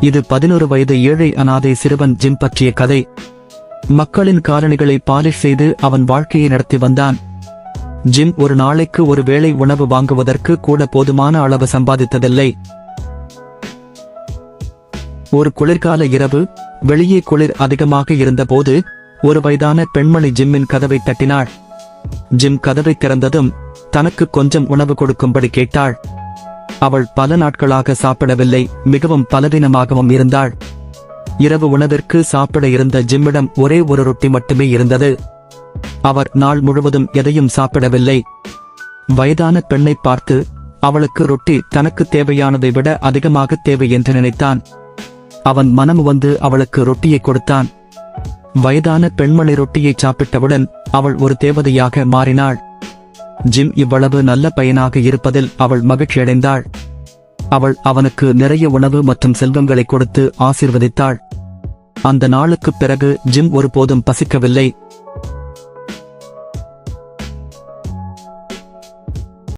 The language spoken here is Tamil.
இது பதினொரு வயது ஏழை அனாதை சிறுவன் ஜிம் பற்றிய கதை. மக்களின் காலணிகளை பாலிஷ் செய்து அவன் வாழ்க்கையை நடத்தி வந்தான். ஜிம் ஒரு நாளைக்கு ஒரு வேளை உணவு வாங்குவதற்கு கூட போதுமான அளவு சம்பாதித்ததில்லை. ஒரு குளிர்கால இரவு வெளியே குளிர் அதிகமாக இருந்தபோது ஒரு வயதான பெண்மணி ஜிம்மின் கதவை தட்டினாள். ஜிம் கதவை திறந்ததும் தனக்கு கொஞ்சம் உணவு கொடுக்கும்படி கேட்டாள். அவள் பல நாட்களாக சாப்பிடவில்லை மிகவும் பலவீனமாகவும் இருந்தாள். இரவு உணவிற்கு சாப்பிட இருந்த ஜிம்மிடம் ஒரே ஒரு ரொட்டி மட்டுமே இருந்தது. அவர் நாள் முழுவதும் எதையும் சாப்பிடவில்லை. வயதான பெண்ணை பார்த்து அவளுக்கு ரொட்டி தனக்கு தேவையானதை விட அதிகமாக தேவை என்று நினைத்தான். அவன் மனம் வந்து அவளுக்கு ரொட்டியை கொடுத்தான். வயதான பெண்மணி ரொட்டியை சாப்பிட்டவுடன் அவள் ஒரு தேவதையாக மாறினாள். ஜிம் இவ்வளவு நல்ல பையனாக இருப்பதில் அவள் மகிழ்ச்சியடைந்தாள். அவள் அவனுக்கு நிறைய உணவு மற்றும் செல்வங்களை கொடுத்து ஆசீர்வதித்தாள். அந்த நாளுக்குப் பிறகு ஜிம் ஒருபோதும் பசிக்கவில்லை.